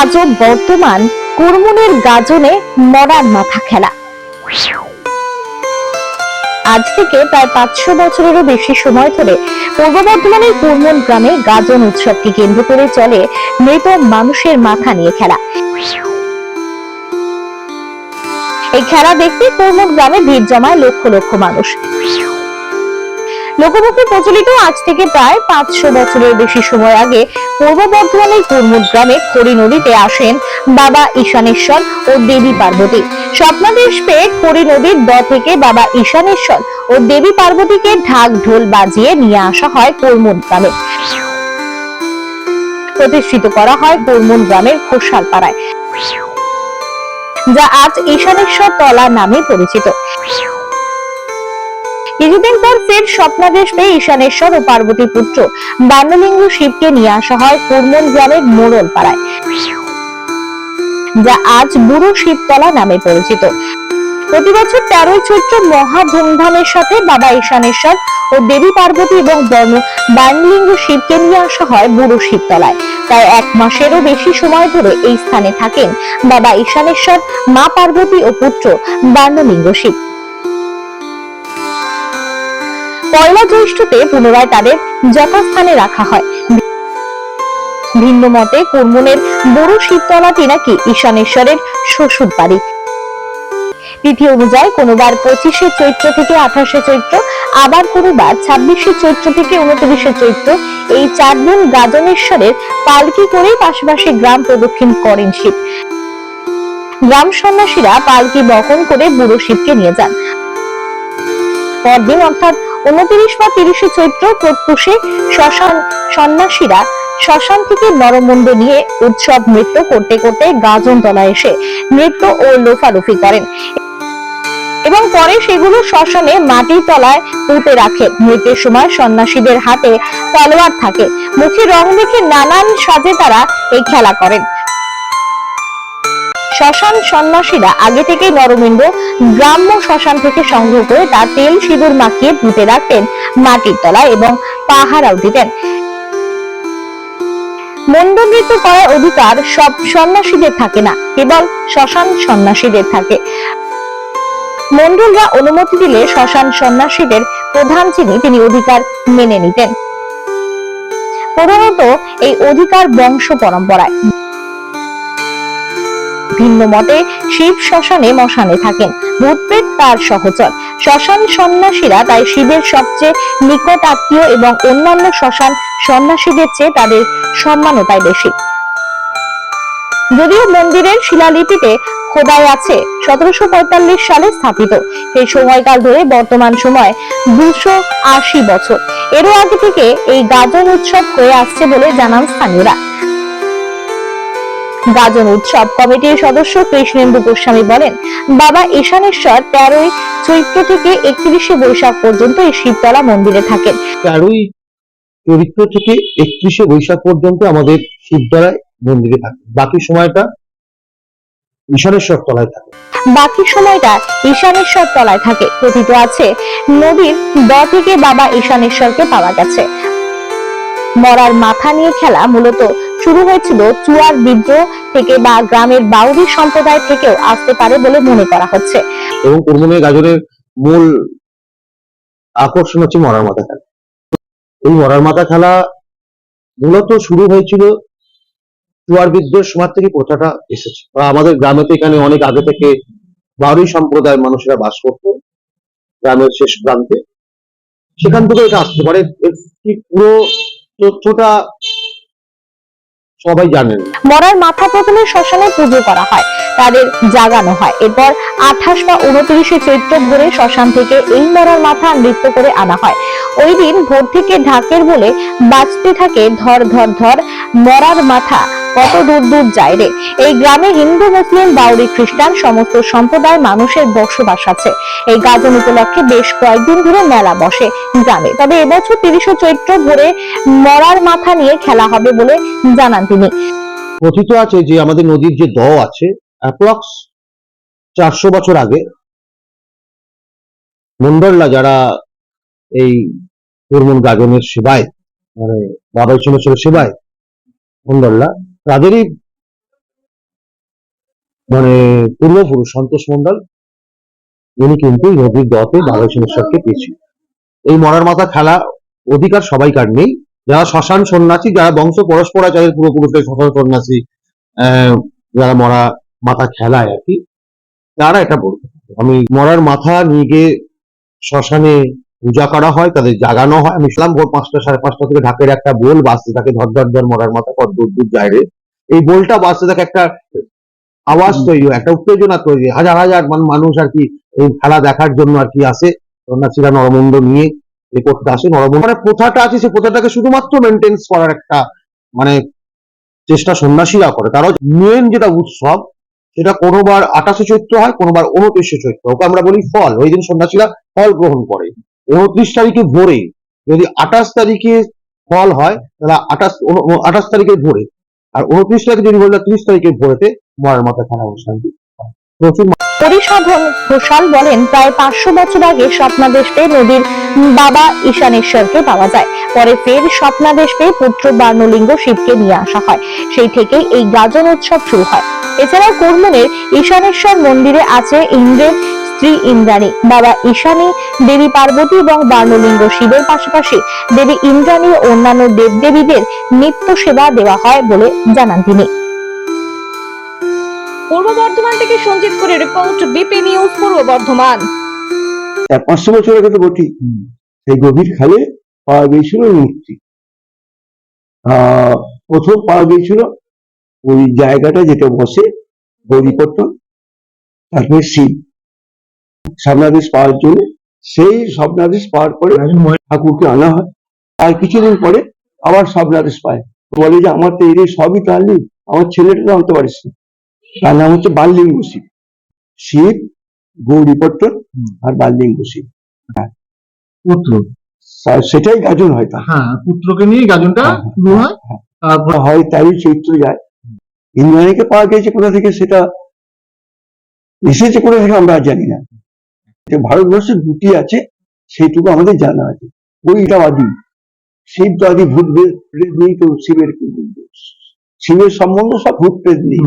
আজও বর্তমান কুরমুনের গাজনে মরার মাথা খেলা। আজ থেকে প্রায় পাঁচশো বছরেরও বেশি সময় ধরে পূর্ব বর্ধমানের কুরমুন গ্রামে গাজন উৎসবকে কেন্দ্র করে চলে মৃত মানুষের মাথা নিয়ে খেলা। এই খেলা দেখতে কুরমুন গ্রামে ভিড় জমায় লক্ষ লক্ষ মানুষ। লোকমুখে প্রচলিত আজ থেকে প্রায় পাঁচশো বছরের বেশি সময় আগে পূর্ব বর্ধমানের কুরমুদ গ্রামে খড়ি নদীতে আসেন বাবা ঈশানেশ্বর ও দেবী পার্বতী। স্বপ্নাদেশ পেয়ে খড়ি নদীর দ থেকে বাবা ঈশানেশ্বর ও দেবী পার্বতীকে ঢাক ঢোল বাজিয়ে নিয়ে আসা হয় কুরমুদ গ্রামে। প্রতিষ্ঠিত করা হয় কুরমুদ গ্রামের ঘোষাল পাড়ায় যা আজ ঈশানেশ্বর তলা নামে পরিচিত। কিছুদিন পর ফের স্বপ্নাদেশ পেয়ে ঈশানেশ্বর ও পার্বতী পুত্র। বান্যলিঙ্গ শিবকে নিয়ে আসা হয় কুরমন গ্রামের মোড়ল পাড়ায়, যা আজ বুড়ো শিবতলা নামে পরিচিত। প্রতি বছর তেরোই চৈত্র মহা ধুমধামের সাথে বাবা ঈশানেশ্বর ও দেবী পার্বতী এবং বর্ণ বাণলিঙ্গ শিবকে নিয়ে আসা হয় বুড়ো শিবতলায়। তাই এক মাসেরও বেশি সময় ধরে এই স্থানে থাকেন বাবা ঈশানেশ্বর, মা পার্বতী ও পুত্র বাণলিঙ্গ শিব। পয়লা জ্যৈষ্ঠতে পুনরায় তাদের যথাস্থানে রাখা হয়। ভিন্ন মতে কুর্মনের বড় শিবতলাটি নাকি ঈশানেশ্বরের শ্বশুর বাড়ি। তিথি অনুযায়ী কোনোবার পঁচিশে চৈত্র থেকে আঠাশে চৈত্র, আবার কোনোবার ছাব্বিশে চৈত্র থেকে উনত্রিশে চৈত্র। এই চার দিন গাজনেশ্বরের পালকি করে পাশাপাশি গ্রাম প্রদক্ষিণ করেন শিব। গ্রাম সন্ন্যাসীরা পালকি বহন করে বুড়ো শিবকে নিয়ে যান। পরদিন অর্থাৎ উনত্রিশ বা তিরিশে চৈত্র প্রত্যুষে শ্মশান সন্ন্যাসীরা শ্মশান থেকে নিয়ে উৎসব নৃত্য করতে করতে এসে নৃত্য ও লোফালুফি করেন। এবং পরে সেগুলো শ্মশানে মাটির তলায় পুঁতে রাখে। নৃত্যের সময় সন্ন্যাসীদের হাতে তলোয়ার থাকে। মুখে রং দেখে নানান সাজে তারা এই খেলা করেন। শ্মশান সন্ন্যাসীরা আগে থেকে নরমেন্দ্র গ্রাম্য শ্মশান থেকে সংগ্রহ করে তার তেল, সিঁদুর মাখিয়ে পুঁতে রাখতেন, মাটির তলায় এবং পাহারাও দিতেন। মন্ডল করার অধিকার সব সন্ন্যাসীদের থাকে না, কেবল শ্মশান সন্ন্যাসীদের থাকে। মন্ডলরা অনুমতি দিলে শ্মশান সন্ন্যাসীদের প্রধান যিনি, তিনি অধিকার মেনে নিতেন। প্রধানত এই অধিকার বংশ পরম্পরায়। ভিন্ন মতে শিব শ্মশানে মশানে থাকেন। ভূতপ্রেত তার সহচর। শ্মশান সন্ন্যাসীরা তাই শিবের সবচেয়ে নিকট আত্মীয় এবং অন্যান্য শ্মশান সন্ন্যাসীদের চেয়ে তাদের সম্মানও তাই বেশি। যদিও মন্দিরের শিলালিপিতে খোদাই আছে, সতেরোশো পঁয়তাল্লিশ সালে স্থাপিত। সেই সময়কাল ধরে বর্তমান সময় দুশো আশি বছর। এরও আগে থেকে এই গাজন উৎসব হয়ে আসছে বলে জানান স্থানীয়রা। গাজন উৎসব কমিটির সদস্য কৃষ্ণেন্দু গোস্বামী বলেন বাবা ঈশানেশ্বর তেরোই চৈত্র থেকে একত্রিশে বৈশাখ পর্যন্ত এই শিবতলা মন্দিরে থাকেন। তেরোই চরিত্র থেকে একত্রিশে বৈশাখ পর্যন্ত আমাদের শিবতলায় মন্দিরে থাকে। বাকি সময়টা ঈশানেশ্বর তলায় থাকে। বাকি সময়টা ঈশানেশ্বর তলায় থাকে। কথিত আছে নদীর দ থেকে বাবা ঈশানেশ্বরকে পাওয়া গেছে। মরার মাথা নিয়ে খেলা মূলত শুরু হয়েছিল চুয়ার বিদ্রোহ থেকে বা গ্রামের বাউরি সম্প্রদায় থেকেও আসতে পারে বলে মনে করা হচ্ছে। এবং কুরমনের গাজরের মূল আকর্ষণ হচ্ছে মরার মাথা খেলা। এই মরার মাথা খেলা মূলত শুরু হয়েছিল চুয়ার বিদ্রোহের সময় থেকে প্রথাটা এসেছে। বা আমাদের গ্রামে তো এখানে অনেক আগে থেকে বাউরি সম্প্রদায়ের মানুষেরা বাস করতো, গ্রামের শেষ প্রান্তে। সেখান থেকে এটা আসতে পারে। পুরো তথ্যটা সবাই জানেন মরার মাথা প্রথমে শ্মশানে পুজো করা হয়, তাদের জাগানো হয়। এরপর আঠাশ বা উনত্রিশে চৈত্র ভোরে শ্মশান থেকে এই মরার মাথা নৃত্য করে আনা হয়। ওই দিন ভোর থেকে ঢাকের বলে বাঁচতে থাকে ধর ধর ধর মরার মাথা। কত দূর দূর যায় রে? এই গ্রামে হিন্দু, মুসলিম বাউরি খ্রিস্টান সমস্ত সম্প্রদায় মানুষের বসবাস আছে। এই গাজন উপলক্ষে বেশ কয়েকদিন ধরে মেলা বসে গ্রামে। তবে এবছর তিরিশে চৈত্র ভোরে মরার মাথা নিয়ে খেলা হবে বলে জানান তিনি। কথিত আছে যে আমাদের নদীর যে দ আছে অ্যাপ্রক্স চারশো বছর আগে মন্ডলরা যারা এই কুরমন গাজনের সেবায় মানে বাবা ঈশ্বরেশ্বরের সেবায় মন্ডলরা তাদেরই মানে পূর্বপুরুষ সন্তোষ মন্ডল উনি কিন্তু নদীর দতে সিংহেশ্বরকে পেয়েছিল এই মরার মাথা খেলা অধিকার সবাইকার নেই। যারা শ্মশান সন্ন্যাসী, যারা বংশ পরস্পরাচারের পূর্বপুরুষের শ্মশান সন্ন্যাসী যারা মরা মাথা খেলায় আর কি, তারা এটা পারে। আমি মরার মাথা নিয়ে গিয়ে শ্মশানে পূজা করা হয়, তাদের জাগানো হয়। আমি ইসলাম ভোর পাঁচটা, সাড়ে পাঁচটা থেকে ঢাকের একটা বোল বাজতে তাকে ধর ধর ধর মরার মাথা কত দূর দূর যায় রে। এই বোলটা বাজতে থাকে একটা আওয়াজ তৈরি হয়, একটা উত্তেজনা তৈরি হাজার হাজার মান- মানুষ আর কি এই খেলা দেখার জন্য আর কি আসে। সন্ন্যাসীরা নরমুণ্ড নিয়ে এ করতে আসে। নরমুণ্ড মানে প্রথাটা আছে, সে প্রথাটাকে শুধুমাত্র মেনটেন্স করার একটা মানে চেষ্টা সন্ন্যাসীরা করে। তারা মেন যেটা উৎসব, সেটা কোনোবার আঠাশে চৈত্র হয়, কোনোবার উনত্রিশে চৈত্র। ওকে আমরা বলি ফল। ওই দিন সন্ন্যাসীরা ফল গ্রহণ করে। উনত্রিশ তারিখে ভোরে যদি আঠাশ তারিখে ফল হয়, তাহলে আঠাশ আঠাশ তারিখে ভোরে আর উনত্রিশ তারিখে যদি বলি ত্রিশ তারিখে ভোরেতে মরার মাথা খানা অনুষ্ঠানটি ঘোষাল বলেন, প্রায় পাঁচশো বছর আগে স্বপ্নাদেশ পেয়ে নদীর বাবা ঈশানেশ্বরকে পাওয়া যায়। পরে ফের স্বপ্নাদেশ পেয়ে পুত্র বার্ণলিঙ্গ শিবকে নিয়ে আসা হয়। সেই থেকেই এই গাজন উৎসব শুরু হয়। এছাড়াও কুর্মনের ঈশানেশ্বর মন্দিরে আছে ইন্দ্রের স্ত্রী ইন্দ্রাণী। বাবা ঈশানী, দেবী পার্বতী এবং বার্ণলিঙ্গ শিবের পাশাপাশি দেবী ইন্দ্রাণী ও অন্যান্য দেবদেবীদের নিত্য সেবা দেওয়া হয় বলে জানান তিনি। পূর্ব বর্ধমান থেকে সঞ্জিত করে রিপোর্ট বিপি নিউজ, পূর্ব বর্ধমান। চার পাঁচশো বছর আগে তো বটি। সেই গভীর খালে পাওয়া গিয়েছিল মূর্তি। প্রথম পাওয়া গিয়েছিল ওই জায়গাটা যেটা বসে গৌরীপট্টন, তারপরে শিব। স্বপ্নাদেশ পাওয়ার জন্য সেই স্বপ্নাদেশ পাওয়ার পরে ঠাকুরকে আনা হয়। আর কিছুদিন পরে আবার স্বপ্নাদেশ পায়। বলে যে আমার তো এই সবই তো আনলি আমার ছেলেটা তো আনতে পারিস না। তার নাম হচ্ছে বাল্লিঙ্গ শিব। শিব গৌরীপট্টন আর বাল্লিঙ্গ শিব। পুত্র। সেটাই গাজন হয় তা হ্যাঁ পুত্রকে নিয়ে গাজনটা হ্যাঁ, হ্যাঁ, শুরু হয় হ্যাঁ। তারপর হয় তেরোই চৈত্র যায়। ইন্দ্রাণীকে পাওয়া গেছে কোথা থেকে সেটা? এসেছে কোথা থেকে আমরা আর জানি না। যে ভারতবর্ষে দুটি আছে সেইটুকু আমাদের জানা আছে। আদি শিব তো আদি ভূত প্রেত নেই তো শিবের শিবের সম্বন্ধ সব ভূত প্রেত নেই।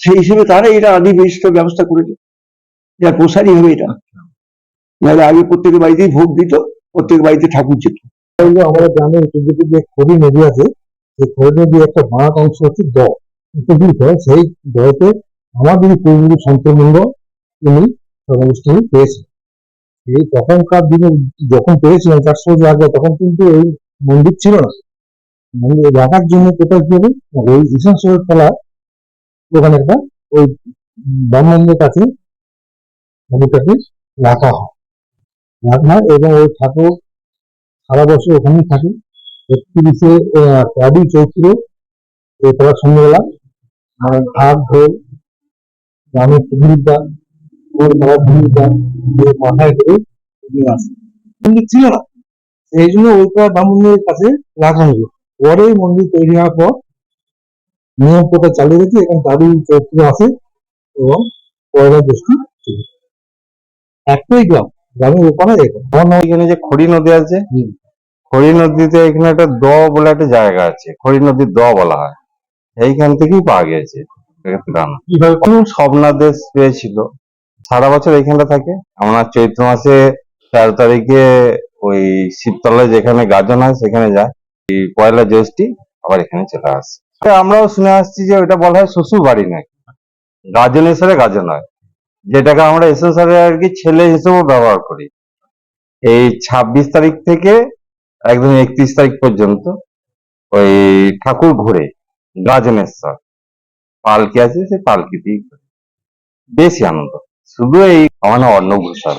সেই হিসেবে তারা এটা আদি বেশিষ্ট ব্যবস্থা করেছে। যার প্রসারই হবে এটা। নাহলে আগে প্রত্যেকের বাড়িতেই ভোগ দিত প্রত্যেক বাড়িতে ঠাকুর যেত আমাদের গ্রামের যে খড়ি নদী আছে সেই খড়ি নদীর একটা বাঁক অংশ হচ্ছে দ। সেই দতে আমার যিনি পূর্বপুরুষ সন্তমন্ড তিনি অনুষ্ঠানে পেয়েছেন। এই তখনকার দিনে যখন পেয়েছিলেন চারশো বছর আগে তখন কিন্তু এই মন্দির ছিল না। মন্দির রাখার জন্য কোথায় হবে? ওই ঈশান তলা ওখানে একটা ওই ব্রাহ্মণদের কাছে মন্দিরটাকে রাখা হয়। রাখা হয় এবং ওই ঠাকুর সারা বছর ওখানেই থাকে। একত্রিশে রবি চৈত্র এরপর সন্ধ্যেবেলা মানে ঢাক ঢোল গ্রামের পুজুরিটা ওর পুজুরিটা দিয়ে মাথায় করে নিয়ে আসে ছিল না। সেই জন্য ওই ব্রাহ্মণদের কাছে রাখা হলো। পরে মন্দির তৈরি হওয়ার পর নিয়ম প্রথা দাদু চৈত্র আসে এবং পয়লা। একটাই গ্রাম গ্রামের এখন এখানে যে খড়ি নদী আছে খড়ি নদীতে এখানে একটা দ বলে একটা জায়গা আছে খড়ি নদীর দ বলা হয়। এইখান থেকেই পাওয়া গেছে কীভাবে? কোন স্বপ্নাদেশ পেয়েছিল। সারা বছর এইখানটা থাকে? আমরা চৈত্র মাসে তেরো তারিখে ওই শিবতলায় যেখানে গাজন হয় সেখানে যায় এই পয়লা জ্যৈষ্ঠী আবার এখানে চলে আসে। আমরাও শুনে আসছি যে ওটা বলা হয় শ্বশুর বাড়ি নাকি? গাজন হিসেবে গাজন হয়। যেটাকে আমরা এসেন্সারে আর কি ছেলে হিসেবেও ব্যবহার করি। এই ছাব্বিশ তারিখ থেকে একদম একত্রিশ তারিখ পর্যন্ত ওই ঠাকুর ঘুরে গাজনেশ্বর। পালকি আছে সেই পালকিতেই। বেশি আনন্দ। শুধু এই আমার নাম অর্ণব ঘোষাল